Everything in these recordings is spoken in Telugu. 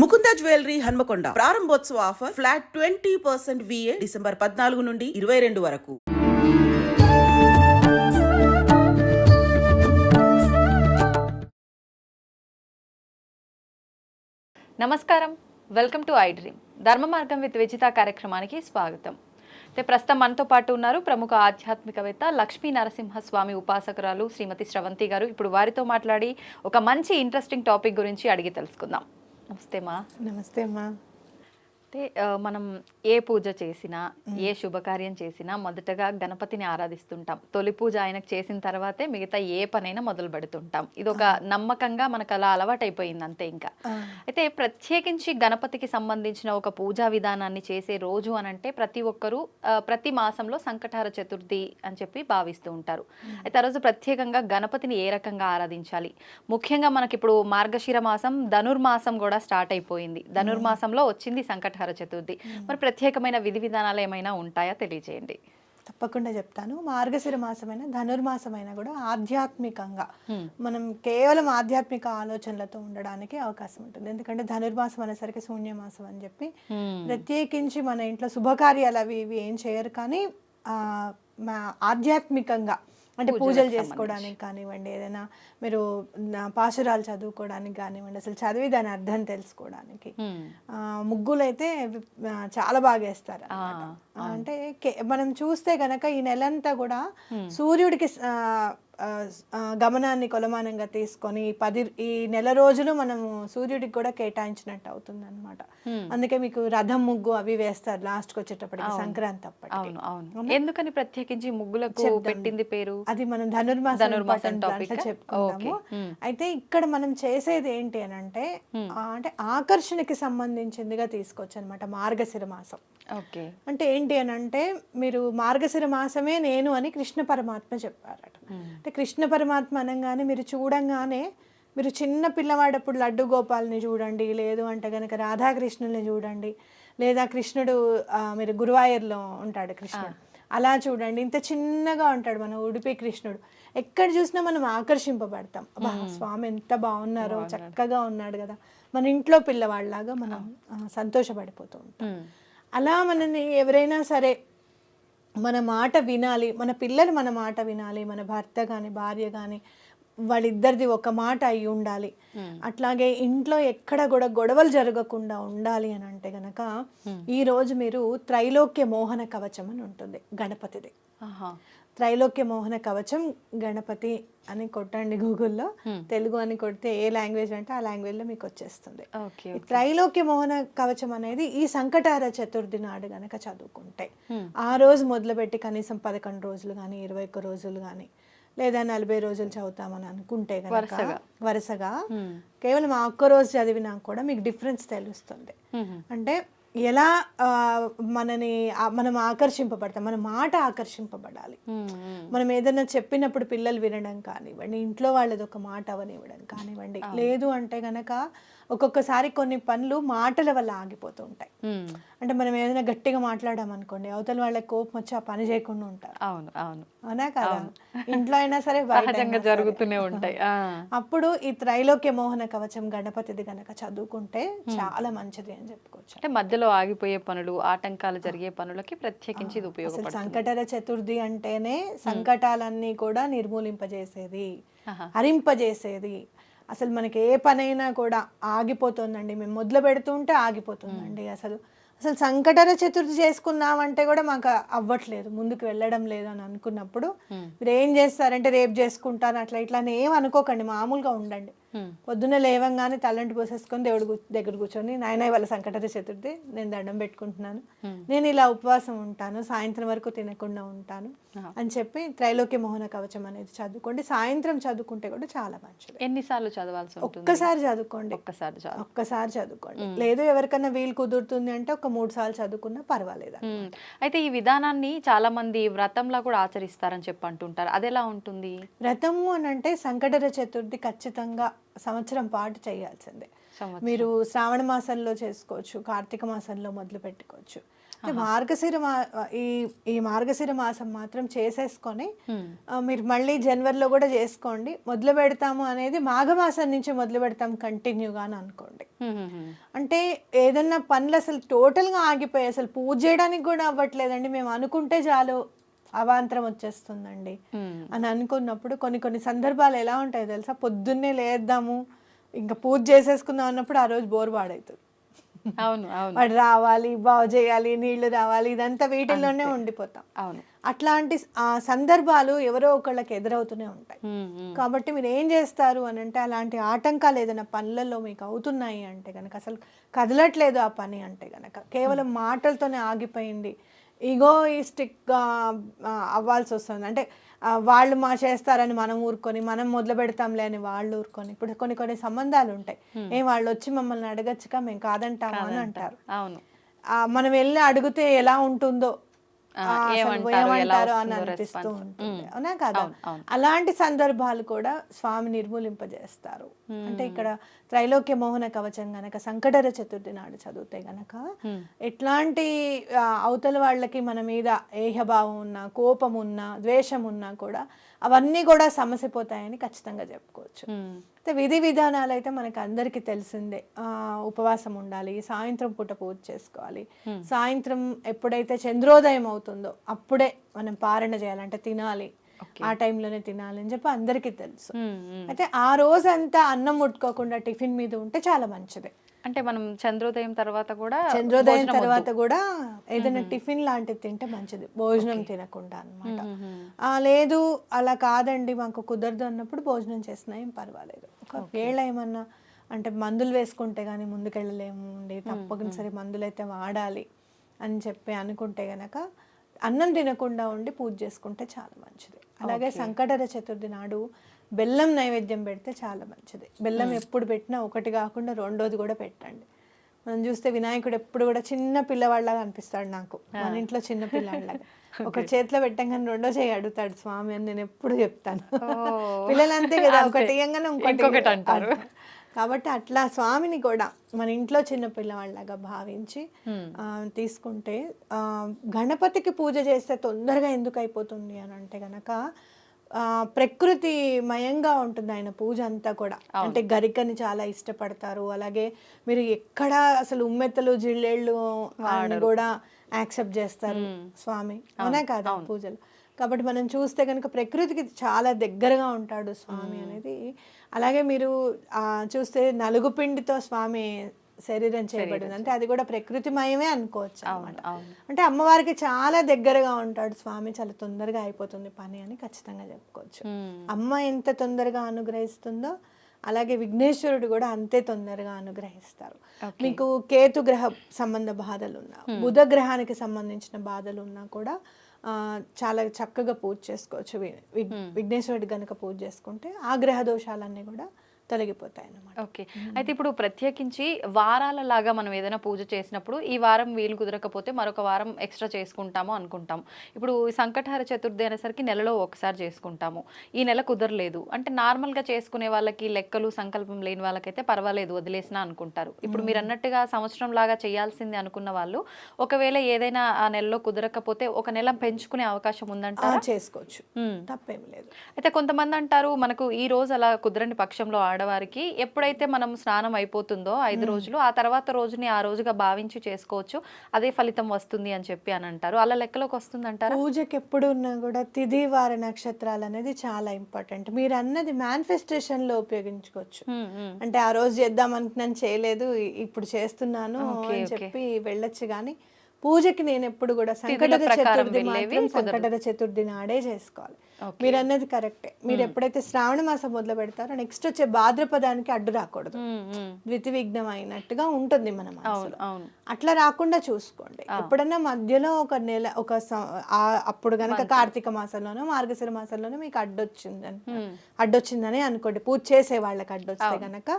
ముకుంద జ్యువెలరీ హన్మకొండ. ప్రారంభోత్సవ offer flat twenty percent VA December పద్నాలుగు నుండి ఇరవై రెండు వరకు. నమస్కారం. Welcome to I dream. ధర్మ మార్గం విత్ విజిత కార్యక్రమానికి స్వాగతం. అయితే ప్రస్తుతం మనతో పాటు ఉన్నారు ప్రముఖ ఆధ్యాత్మికవేత్త లక్ష్మీ నరసింహస్వామి ఉపాసకురాలు శ్రీమతి స్రవంతి గారు. ఇప్పుడు వారితో మాట్లాడి ఒక మంచి ఇంట్రెస్టింగ్ టాపిక్ గురించి అడిగి తెలుసుకుందాం. నమస్తే మా. నమస్తే అమ్మా అంటే మనం ఏ పూజ చేసినా ఏ శుభకార్యం చేసినా మొదటగా గణపతిని ఆరాధిస్తుంటాం. తొలి పూజ ఆయనకు చేసిన తర్వాతే మిగతా ఏ పనైనా మొదలు పెడుతుంటాం. ఇది ఒక నమ్మకంగా మనకు అలా అలవాటైపోయింది అంతే ఇంకా. అయితే ప్రత్యేకించి గణపతికి సంబంధించిన ఒక పూజా విధానాన్ని చేసే రోజు అని అంటే ప్రతి ఒక్కరూ ప్రతి మాసంలో సంకటహార చతుర్థి అని చెప్పి భావిస్తూ ఉంటారు. అయితే ఆ రోజు ప్రత్యేకంగా గణపతిని ఏ రకంగా ఆరాధించాలి? ముఖ్యంగా మనకి ఇప్పుడు మార్గశిర మాసం ధనుర్మాసం కూడా స్టార్ట్ అయిపోయింది. ధనుర్మాసంలో వచ్చింది సంకటహార చతుర్థి. మరి ప్రత్యేకమైన విధి విధానాలు ఏమైనా ఉంటాయా? తెలియజేయండి తప్పకుండా చెప్తాను. మార్గశిర మాసమైన ధనుర్మాసమైన కూడా ఆధ్యాత్మికంగా మనం కేవలం ఆధ్యాత్మిక ఆలోచనలతో ఉండడానికి అవకాశం ఉంటుంది. ఎందుకంటే ధనుర్మాసం అనేసరికి శూన్యమాసం అని చెప్పి ప్రత్యేకించి మన ఇంట్లో శుభకార్యాలు అవి ఇవి ఏం చేయరు కానీ ఆ, మా ఆధ్యాత్మికంగా అంటే పూజలు చేసుకోవడానికి కానివ్వండి ఏదైనా మీరు పాశురాలు చదువుకోవడానికి కానివ్వండి అసలు చదివి దాని అర్థం తెలుసుకోవడానికి. ఆ, ముగ్గులు అయితే ఆ, చాలా బాగా వేస్తారు. అంటే కే- మనం చూస్తే గనక ఈ నెలంతా కూడా సూర్యుడికి గమనాన్ని కొలమానంగా తీసుకొని ఈ పది ఈ నెల రోజులు మనము సూర్యుడికి కూడా కేటాయించినట్టు అవుతుంది అనమాట అందుకే మీకు రథం ముగ్గు అవి వేస్తారు లాస్ట్కి వచ్చేటప్పటికి సంక్రాంతి అప్పటికి. అవును అవును. ఎందుకని ప్రత్యేకించి ముగ్గులకు పెట్టింది పేరు? అది మనం ధనుర్మాసం? చెప్పుకుంటాము. అయితే ఇక్కడ మనం చేసేది ఏంటి అని అంటే అంటే ఆకర్షణకి సంబంధించిందిగా తీసుకోవచ్చు అనమాట మార్గశిర మాసం. ఓకే. అంటే ఏంటి అని అంటే మీరు మార్గశిర మాసమే నేను అని కృష్ణ పరమాత్మ చెప్పారట. అంటే కృష్ణ పరమాత్మ అనగానే మీరు చూడంగానే మీరు చిన్న పిల్లవాడప్పుడు లడ్డు గోపాల్ని చూడండి లేదు అంటే కనుక రాధాకృష్ణుల్ని చూడండి లేదా కృష్ణుడు మీరు గురువాయూర్లో ఉంటాడు కృష్ణుడు అలా చూడండి. ఇంత చిన్నగా ఉంటాడు మన ఉడిపి కృష్ణుడు. ఎక్కడ చూసినా మనం ఆకర్షింపబడతాం. స్వామి ఎంత బాగున్నారో చక్కగా ఉన్నాడు కదా. మన ఇంట్లో పిల్లవాళ్ళలాగా మనం సంతోషపడిపోతూ ఉంటాం. అలా మనని ఎవరైనా సరే మన మాట వినాలి మన పిల్లలు మన మాట వినాలి మన భర్త కానీ భార్య కానీ వాళ్ళిద్దరిది ఒక మాట అయి ఉండాలి. అట్లాగే ఇంట్లో ఎక్కడ కూడా గొడవలు జరగకుండా ఉండాలి అని అంటే గనక ఈ రోజు మీరు త్రైలోక్య మోహన కవచం అని ఉంటుంది గణపతిది. త్రైలోక్య మోహన కవచం గణపతి అని కొట్టండి గూగుల్లో తెలుగు అని కొడితే ఏ లాంగ్వేజ్ అంటే ఆ లాంగ్వేజ్లో మీకు వచ్చేస్తుంది. త్రైలోక్య మోహన కవచం అనేది ఈ సంకటార చతుర్థి నాడు గనక చదువుకుంటే ఆ రోజు మొదలుపెట్టి కనీసం పదకొండు రోజులు కానీ ఇరవై ఒక్క రోజులు కానీ లేదా నలభై రోజులు చదువుతామని అనుకుంటే వరుసగా. కేవలం ఆ ఒక్క రోజు చదివినా కూడా మీకు డిఫరెన్స్ తెలుస్తుంది. అంటే ఎలా మనని మనం ఆకర్షింపబడతాం మన మాట ఆకర్షింపబడాలి. మనం ఏదైనా చెప్పినప్పుడు పిల్లలు వినడం కానివ్వండి ఇంట్లో వాళ్ళది ఒక మాట అవనివ్వడం కానివ్వండి లేదు అంటే గనక ఒక్కొక్కసారి కొన్ని పనులు మాటల వల్ల ఆగిపోతూ ఉంటాయి. అంటే మనం ఏదైనా గట్టిగా మాట్లాడామనుకోండి అవతల వాళ్ళకి కోపం వచ్చి ఆ పని చేయకుండా ఉంటారు. అవును అవును. అవునా కదా? ఇంట్లో అయినా సరే సహజంగా. జరుగుతూనే ఉంటాయి. అప్పుడు ఈ త్రైలోక్య మోహన కవచం గణపతిది గనక చదువుకుంటే చాలా మంచిది అని చెప్పుకోవచ్చు. అంటే మధ్యలో ఆగిపోయే పనులు ఆటంకాలు జరిగే పనులకి ప్రత్యేకించి ఇది ఉపయోగపడుతుంది. సంకటర చతుర్థి అంటేనే సంకటాలన్నీ కూడా నిర్మూలింపజేసేది. హరింపజేసేది అసలు మనకి ఏ పనైనా కూడా ఆగిపోతుందండి. మేము మొదలు పెడుతుంటే ఆగిపోతుందండి అసలు. అసలు సంకటర చతుర్థి చేసుకున్నామంటే కూడా మాకు అవ్వట్లేదు. ముందుకు వెళ్ళడం లేదు అని అనుకున్నప్పుడు మీరు ఏం చేస్తారంటే రేపు చేసుకుంటాను అట్లా ఇట్లా అని ఏం అనుకోకండి. మామూలుగా ఉండండి. పొద్దున్న లేవంగానే తలంటి పోసేసుకొని దేవుడి దగ్గర కూర్చొని నాయన వాళ్ళ సంకటర చతుర్థి నేను దండం పెట్టుకుంటున్నాను. నేను ఇలా ఉపవాసం ఉంటాను సాయంత్రం వరకు తినకుండా ఉంటాను అని చెప్పి త్రైలోక్య మోహన కవచం అనేది చదువుకోండి. సాయంత్రం చదువుకుంటే కూడా చాలా మంచిది. ఎన్నిసార్లు చదవాల్సి ఒక్కసారి చదువుకోండి. ఒక్కసారి ఒక్కసారి చదువుకోండి. లేదు ఎవరికైనా వీలు కుదురుతుంది అంటే ఒక మూడు సార్లు చదువుకున్నా పర్వాలేదు. అయితే ఈ విధానాన్ని చాలా మంది వ్రతంలా కూడా ఆచరిస్తారని చెప్పి అంటుంటారు. అది ఎలా ఉంటుంది? వ్రతము అని అంటే సంకటర చతుర్థి ఖచ్చితంగా సంవత్సరం పాటు చేయాల్సిందే. మీరు శ్రావణ మాసంలో చేసుకోవచ్చు కార్తీక మాసంలో మొదలు పెట్టుకోవచ్చు. మార్గశిర మా ఈ ఈ మార్గశిర మాసం మాత్రం చేసేసుకొని మీరు మళ్ళీ జనవరిలో కూడా చేసుకోండి. మొదలు పెడతాము అనేది మాఘమాసం నుంచి మొదలు పెడతాం కంటిన్యూగా అని అనుకోండి. అంటే ఏదన్నా పనులు అసలు టోటల్గా ఆగిపోయి అసలు పూజ చేయడానికి కూడా అవ్వట్లేదండి. మేము అనుకుంటే చాలు అవాంతరం వచ్చేస్తుందండి. అని అనుకున్నప్పుడు కొన్ని కొన్ని సందర్భాలు ఎలా ఉంటాయో తెలుసా? పొద్దున్నే లేద్దాము ఇంకా పూజ చేసేసుకుందాం అన్నప్పుడు ఆ రోజు బోర్ పాడవుతుంది అవును అవును. వాడు రావాలి బాగు చేయాలి నీళ్ళు రావాలి ఇదంతా వీటిల్లోనే ఉండిపోతాం. అవును. అట్లాంటి ఆ సందర్భాలు ఎవరో ఒకళ్ళకి ఎదురవుతూనే ఉంటాయి. కాబట్టి మీరు ఏం చేస్తారు అని అంటే అలాంటి ఆటంకాలు ఏదైనా పనులలో మీకు అవుతున్నాయి అంటే కనుక అసలు కదలట్లేదు ఆ పని అంటే కనుక కేవలం మాటలతోనే ఆగిపోయింది ఈగోయిస్టిక్గా అవ్వాల్సి వస్తుంది. అంటే వాళ్ళు మా చేస్తారని మనం ఊరుకొని మనం మొదలు పెడతాంలే అని వాళ్ళు ఊరుకొని ఇప్పుడు కొన్ని కొన్ని సంబంధాలు ఉంటాయి. ఏ వాళ్ళు వచ్చి మమ్మల్ని అడగచ్చుగా మేము కాదంటాము అని అంటారు. అవును. ఆ, మనం వెళ్ళి అడిగితే ఎలా ఉంటుందో ఏమంటారో, అని అనిపిస్తూ. ఉంటుంది. అవునా కదా. అలాంటి సందర్భాలు కూడా స్వామి నిర్మూలింపజేస్తారు. అంటే ఇక్కడ త్రైలోక్య మోహన కవచం గనక సంకటర చతుర్థి నాడు చదివితే గనక ఎట్లాంటి అవతల వాళ్ళకి మన మీద ఏహభావం ఉన్నా కోపం ఉన్నా ద్వేషం ఉన్నా కూడా అవన్నీ కూడా సమసిపోతాయని ఖచ్చితంగా చెప్పుకోవచ్చు. అయితే విధి విధానాలు అయితే మనకు అందరికీ తెలిసిందే. ఆ, ఉపవాసం ఉండాలి సాయంత్రం పూట పూజ చేసుకోవాలి. సాయంత్రం ఎప్పుడైతే చంద్రోదయం అవుతుందో అప్పుడే మనం పారణ చేయాలంటే తినాలి. ఆ టైంలోనే తినాలి అని చెప్పి అందరికీ తెలుసు. అయితే ఆ రోజంతా అన్నం ముట్టుకోకుండా టిఫిన్ మీద ఉంటే చాలా మంచిది. అంటే మనం చంద్రోదయం తర్వాత కూడా చంద్రోదయం తర్వాత. కూడా ఏదైనా టిఫిన్ లాంటిది తింటే మంచిది. భోజనం తినకుండా. ఆ లేదు అలా కాదండి మాకు కుదరదు అన్నప్పుడు భోజనం చేసినా ఏం పర్వాలేదు. ఒకవేళ ఏమన్నా అంటే మందులు వేసుకుంటే కానీ ముందుకెళ్ళలేము అండి తప్పనిసరి మందులు అయితే వాడాలి అని చెప్పి అనుకుంటే గనక అన్నం తినకుండా ఉండి పూజ చేసుకుంటే చాలా మంచిది. అలాగే సంకటర చతుర్థి నాడు బెల్లం నైవేద్యం పెడితే చాలా మంచిది. బెల్లం ఎప్పుడు పెట్టినా ఒకటి కాకుండా రెండోది కూడా పెట్టండి. మనం చూస్తే వినాయకుడు ఎప్పుడు కూడా చిన్న పిల్లవాళ్ళగా అనిపిస్తాడు నాకు. మన ఇంట్లో చిన్న పిల్లవాళ్ళగా ఒక చేతిలో పెట్టంగానే రెండో చేయి అడుగుతాడు స్వామి అని నేను ఎప్పుడు చెప్తాను. పిల్లలు అంతే కదా ఒకటి ఇంకొకటి అంటారు. కాబట్టి అట్లా స్వామిని కూడా మన ఇంట్లో చిన్న పిల్లవాళ్ళగా భావించి తీసుకుంటే ఆ, గణపతికి పూజ చేస్తే తొందరగా ఎందుకు అయిపోతుంది అని అంటే గనక ఆ, ప్రకృతి మయంగా ఉంటుంది ఆయన పూజ అంతా కూడా. అంటే గరికని చాలా ఇష్టపడతారు. అలాగే మీరు ఎక్కడ అసలు ఉమ్మెత్తలు జిల్లేళ్ళు కూడా యాక్సెప్ట్ చేస్తారు స్వామి. అవునా. కాదా పూజలు? కాబట్టి మనం చూస్తే కనుక ప్రకృతికి చాలా దగ్గరగా ఉంటాడు స్వామి అనేది. అలాగే మీరు ఆ, చూస్తే నలుగు పిండితో స్వామి శరీరం చేయబడింది. అంటే అది కూడా ప్రకృతిమయమే అనుకోవచ్చు అన్నమాట. అవును. అంటే అమ్మవారికి చాలా దగ్గరగా ఉంటాడు స్వామి. చాలా తొందరగా అయిపోతుంది పని అని ఖచ్చితంగా చెప్పుకోవచ్చు. అమ్మ ఎంత తొందరగా అనుగ్రహిస్తుందో అలాగే విఘ్నేశ్వరుడు కూడా అంతే తొందరగా అనుగ్రహిస్తారు. మీకు కేతు గ్రహ సంబంధ బాధలు ఉన్నా బుధ గ్రహానికి సంబంధించిన బాధలు ఉన్నా కూడా ఆ, చాలా చక్కగా పూజ చేసుకోవచ్చు. విఘ్నేశ్వరుడు గనుక పూజ చేసుకుంటే ఆ గ్రహ దోషాలన్నీ కూడా తొలగిపోతాయి అన్నమాట ఓకే అయితే ఇప్పుడు ప్రత్యేకించి వారాల లాగా మనం ఏదైనా పూజ చేసినప్పుడు ఈ వారం వీలు కుదరకపోతే మరొక వారం ఎక్స్ట్రా చేసుకుంటాము అనుకుంటాం. ఇప్పుడు సంకటహార చతుర్థి అనేసరికి నెలలో ఒకసారి చేసుకుంటాము. ఈ నెల కుదరలేదు. అంటే నార్మల్గా చేసుకునే వాళ్ళకి లెక్కలు సంకల్పం లేని వాళ్ళకైతే పర్వాలేదు వదిలేసినా అనుకుంటారు. ఇప్పుడు మీరు అన్నట్టుగా సంవత్సరం లాగా చేయాల్సింది అనుకున్న వాళ్ళు ఒకవేళ ఏదైనా ఆ నెలలో కుదరకపోతే ఒక నెల పెంచుకునే అవకాశం ఆ, ఉందంటారా చేసుకోవచ్చు. మ్మ్. తప్పేమి లేదు. అయితే కొంతమంది అంటారు మనకు ఈ రోజు అలా కుదరని పక్షంలో ఆడవారికి ఎప్పుడైతే మనం స్నానం అయిపోతుందో ఐదు రోజులు ఆ తర్వాత రోజుని ఆ రోజుగా భావించి చేసుకోవచ్చు. అదే ఫలితం వస్తుంది అని చెప్పి అని అంటారు. అలా లెక్కలోకి వస్తుందంటారా? పూజకి ఎప్పుడు ఉన్నా కూడా తిథి వార నక్షత్రాలు అనేది చాలా ఇంపార్టెంట్. మీరు అన్నది మేనిఫెస్టేషన్లో ఉపయోగించుకోవచ్చు. అంటే ఆ రోజు చేద్దాం అనుకున్నాను చేయలేదు ఇప్పుడు చేస్తున్నాను అని. చెప్పి వెళ్ళొచ్చు కానీ పూజకి నేను ఎప్పుడు కూడా ప్రకారం చతుర్థి మాత్రం సంకటర చతుర్థి నాడే చేసుకోవాలి. మీరు అన్నది కరెక్టే. మీరు ఎప్పుడైతే శ్రావణ మాసం మొదలు పెడతారో నెక్స్ట్ వచ్చే భాద్రపదానికి అడ్డు రాకూడదు. ద్వితి విఘ్నం అయినట్టుగా ఉంటుంది మన మనసులో. అవును. అట్లా రాకుండా చూసుకోండి. ఎప్పుడన్నా మధ్యలో ఒక నెల ఒక అప్పుడు గనక కార్తీక మాసంలోనో మార్గశిర మాసంలోనో మీకు అడ్డొచ్చిందని అడ్డొచ్చిందని అనుకోండి. పూజ చేసే వాళ్ళకి అడ్డొస్తే గనక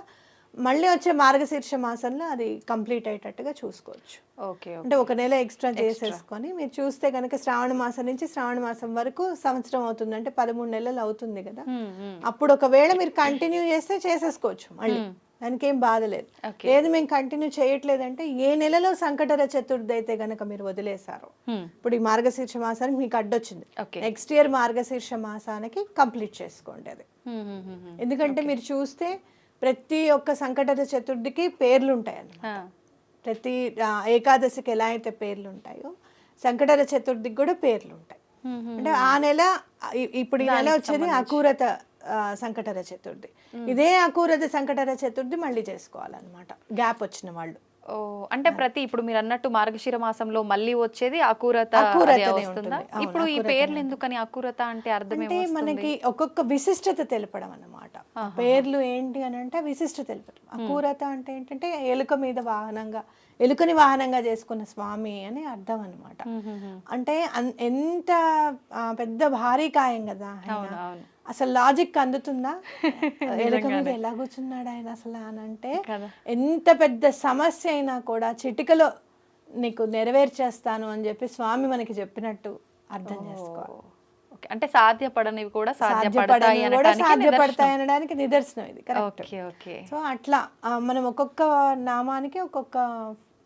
మళ్ళీ వచ్చే మార్గశీర్ష మాసంలో అది కంప్లీట్ అయ్యేటట్టుగా చూసుకోవచ్చు. ఓకే అంటే ఒక నెల ఎక్స్ట్రా చేసేసుకొని మీరు చూస్తే కనుక శ్రావణ మాసం నుంచి శ్రావణ మాసం వరకు సంవత్సరం అవుతుంది. అంటే పదమూడు నెలలు అవుతుంది కదా. అప్పుడు ఒకవేళ మీరు కంటిన్యూ చేస్తే చేసేసుకోవచ్చు మళ్ళీ. దానికి ఏం బాధ లేదు. మేము కంటిన్యూ చేయట్లేదంటే ఏ నెలలో సంకటర చతుర్థి అయితే గనక మీరు వదిలేశారు. ఇప్పుడు ఈ మార్గశీర్ష మాసానికి మీకు అడ్డొచ్చింది. నెక్స్ట్ ఇయర్ మార్గశీర్ష మాసానికి కంప్లీట్ చేసుకోండి అది. ఎందుకంటే మీరు చూస్తే ప్రతి ఒక్క సంకటర చతుర్థికి పేర్లు ఉంటాయి అన్నమాట ప్రతి ఏకాదశికి ఎలా అయితే పేర్లు ఉంటాయో సంకటర చతుర్థికి కూడా పేర్లు ఉంటాయి అంటే ఆ నెల ఇప్పుడు ఈ నెల వచ్చేది అకూరత సంకటర చతుర్థి. ఇదే అకూరత సంకటర చతుర్థి మళ్ళీ చేసుకోవాలన్నమాట. గ్యాప్ వచ్చిన వాళ్ళు. అంటే ప్రతి ఇప్పుడు మీరు అన్నట్టు మార్గశిర మాసంలో మళ్ళీ వచ్చేది అకూరత ఇప్పుడు ఈ పేర్లు ఎందుకని అకూరత అంటే అర్థం అంటే మనకి ఒక్కొక్క విశిష్టత తెలపడం అన్నమాట. పేర్లు ఏంటి అని అంటే విశిష్టత తెలపడం. అకూరత అంటే ఏంటంటే ఎలుక మీద వాహనంగా ఎలుకని వాహనంగా చేసుకున్న స్వామి అని అర్థం అన్నమాట. అంటే ఎంత పెద్ద భారీ కాయం కదా. అసలు లాజిక్ అందుతుందా? ఎలుక మీద ఎలా కూర్చున్నాడు ఆయన అసలు అని అంటే. ఎంత పెద్ద సమస్య అయినా కూడా చిటికలో నీకు నెరవేర్చేస్తాను అని చెప్పి స్వామి మనకి చెప్పినట్టు అర్థం చేసుకోవాలి అంటే సాధ్యపడనివి కూడా సాధ్యపడతాయి అనడానికి సాధ్యపడతాయి అనడానికి నిదర్శనం ఇది కరెక్ట్ సో అట్లా మనం ఒక్కొక్క నామానికి ఒక్కొక్క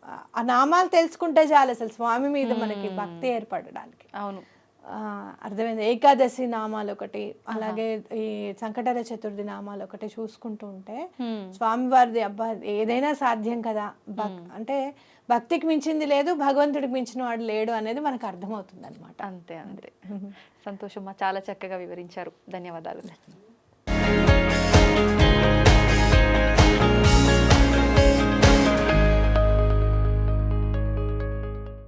ఆ, నామాలు తెలుసుకుంటే చాలు అసలు స్వామి మీద మనకి భక్తి ఏర్పడడానికి. అవును. అర్థమైంది. ఏకాదశి నామాలు ఒకటి అలాగే ఈ సంకటర చతుర్థి నామాలు ఒకటి చూసుకుంటూ ఉంటే స్వామివారిది అబ్బా ఏదైనా సాధ్యం కదా. అంటే భక్తికి మించింది లేదు భగవంతుడికి మించిన వాడు లేడు అనేది మనకు అర్థమవుతుంది అనమాట అంతే. అంతే సంతోషమ్మా చాలా చక్కగా వివరించారు. ధన్యవాదాలు.